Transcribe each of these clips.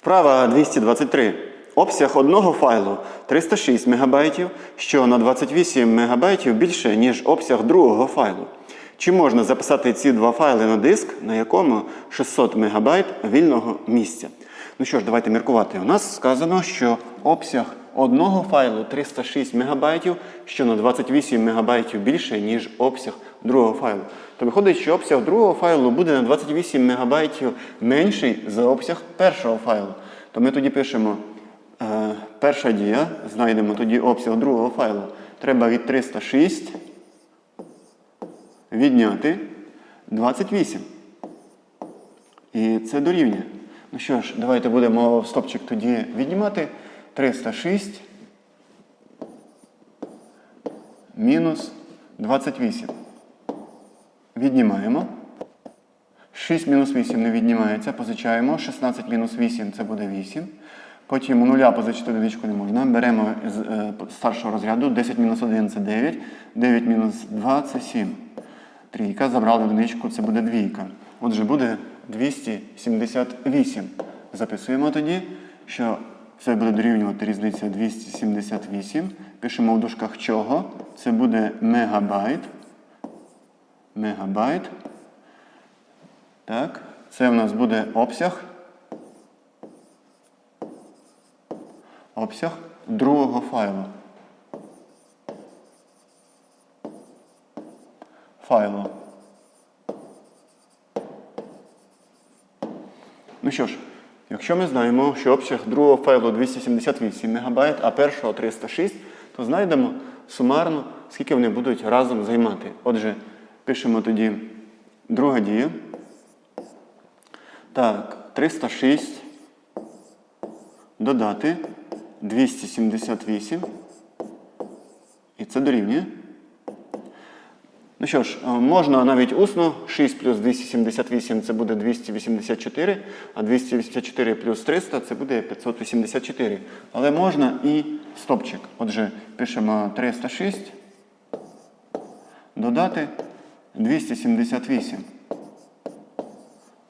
Вправа 223. Обсяг одного файлу 306 МБ, що на 28 МБ більше, ніж обсяг другого файлу. Чи можна записати ці два файли на диск, на якому 600 МБ вільного місця? Ну що ж, давайте міркувати. У нас сказано, що обсяг одного файлу 306 МБ, що на 28 МБ більше, ніж обсяг другого файлу. То виходить, що обсяг другого файлу буде на 28 МБ менший за обсяг першого файлу. То ми тоді пишемо е, перша дія, знайдемо тоді обсяг другого файлу. Треба від 306 відняти 28. І це дорівнює. Ну що ж, давайте будемо стопчик тоді віднімати 306 мінус 28. Віднімаємо. 6 мінус 8 не віднімається, позичаємо. 16 мінус 8 це буде 8. Потім у нуля позичити одиничку не можна. Беремо з е, старшого розряду. 10 мінус 1 це 9. 9 мінус 2 це 7. Трійка. Забрали одиничку, це буде двійка. Отже, буде 278. Записуємо тоді, що це буде дорівнювати різниця 278. Пишемо в дужках чого. Це буде мегабайт. Мегабайт. Так, це в нас буде обсяг. Обсяг другого файлу. Файлу. Ну що ж, якщо ми знаємо, що обсяг другого файлу 278 МБ, а першого 306, то знайдемо сумарно, скільки вони будуть разом займати. Отже, пишемо тоді друга дія. Так, 306 додати 278. І це дорівнює. Ну що ж, е, можна навіть усно. 6 плюс 278 це буде 284, а 284 плюс 300 це буде 584. Але можна і стопчик. Отже, пишемо 306, додати 278.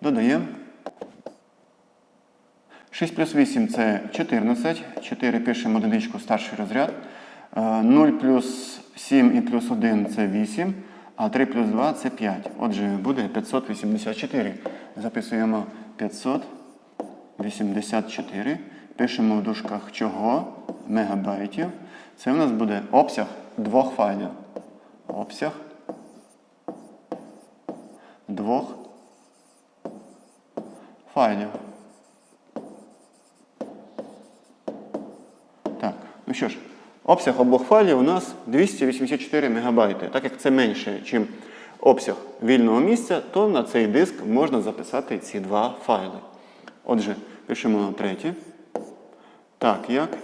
Додаємо. 6 плюс 8 це 14. 4 пишемо одиничку старший розряд. Е, 0 плюс 7 і плюс 1 це 8. А 3 плюс 2 це 5. Отже, буде 584. Записуємо 584. Пишемо в дужках чого? Мегабайтів. Це в нас буде обсяг двох файлів. Обсяг двох файлів. Так, ну що ж, обсяг обох файлів у нас 284 МБ. Так як це менше, ніж обсяг вільного місця, то на цей диск можна записати ці два файли. Отже, пишемо на третє. Так, як?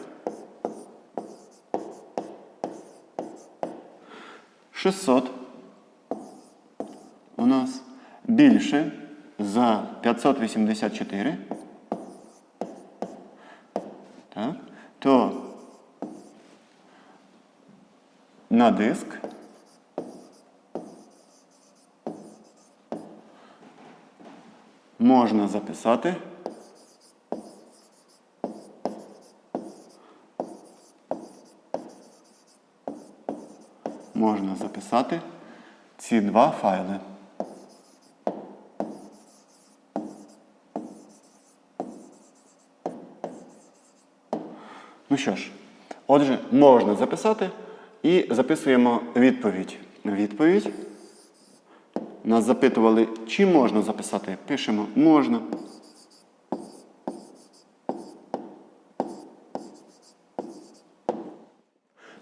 600 у нас більше за 584. Так, то на диск. Можна записати. Можна записати ці два файли. Ну що ж, отже, можна записати і записуємо відповідь. Відповідь. Нас запитували, чи можна записати. Пишемо можна.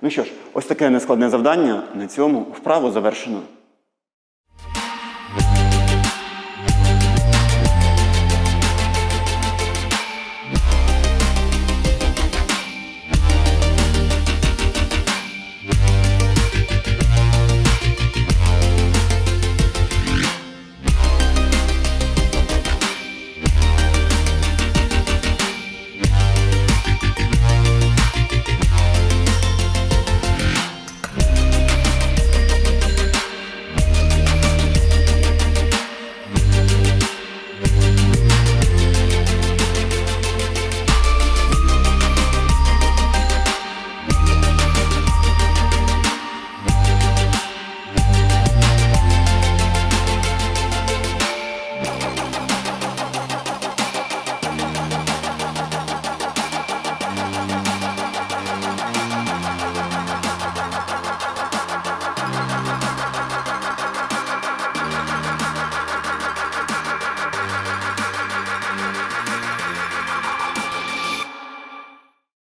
Ну що ж, ось таке нескладне завдання. На цьому вправу завершено.